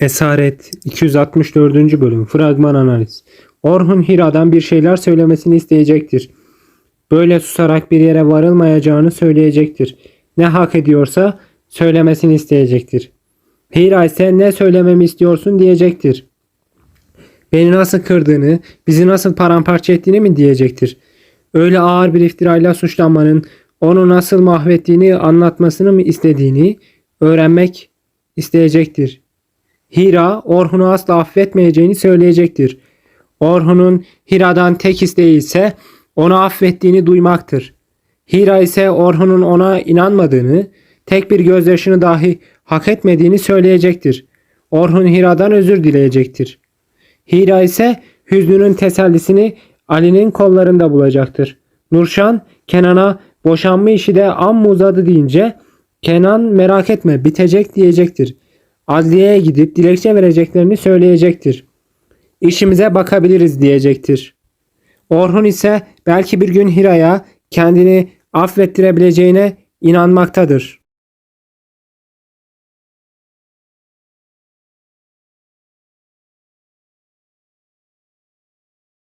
Esaret 264. bölüm Fragman analiz Orhun Hira'dan bir şeyler söylemesini isteyecektir. Böyle susarak bir yere varılmayacağını söyleyecektir. Ne hak ediyorsa söylemesini isteyecektir. Hira ise ne söylememi istiyorsun diyecektir. Beni nasıl kırdığını, bizi nasıl paramparça ettiğini mi diyecektir. Öyle ağır bir iftirayla suçlanmanın onu nasıl mahvettiğini anlatmasını mı istediğini öğrenmek isteyecektir. Hira Orhun'u asla affetmeyeceğini söyleyecektir. Orhun'un Hira'dan tek isteği ise onu affettiğini duymaktır. Hira ise Orhun'un ona inanmadığını, tek bir gözyaşını dahi hak etmediğini söyleyecektir. Orhun Hira'dan özür dileyecektir. Hira ise hüznünün tesellisini Ali'nin kollarında bulacaktır. Nurşan Kenan'a boşanma işi de amma uzadı deyince Kenan merak etme bitecek diyecektir. Adliyeye gidip dilekçe vereceklerini söyleyecektir. İşimize bakabiliriz diyecektir. Orhun ise belki bir gün Hira'ya kendini affettirebileceğine inanmaktadır.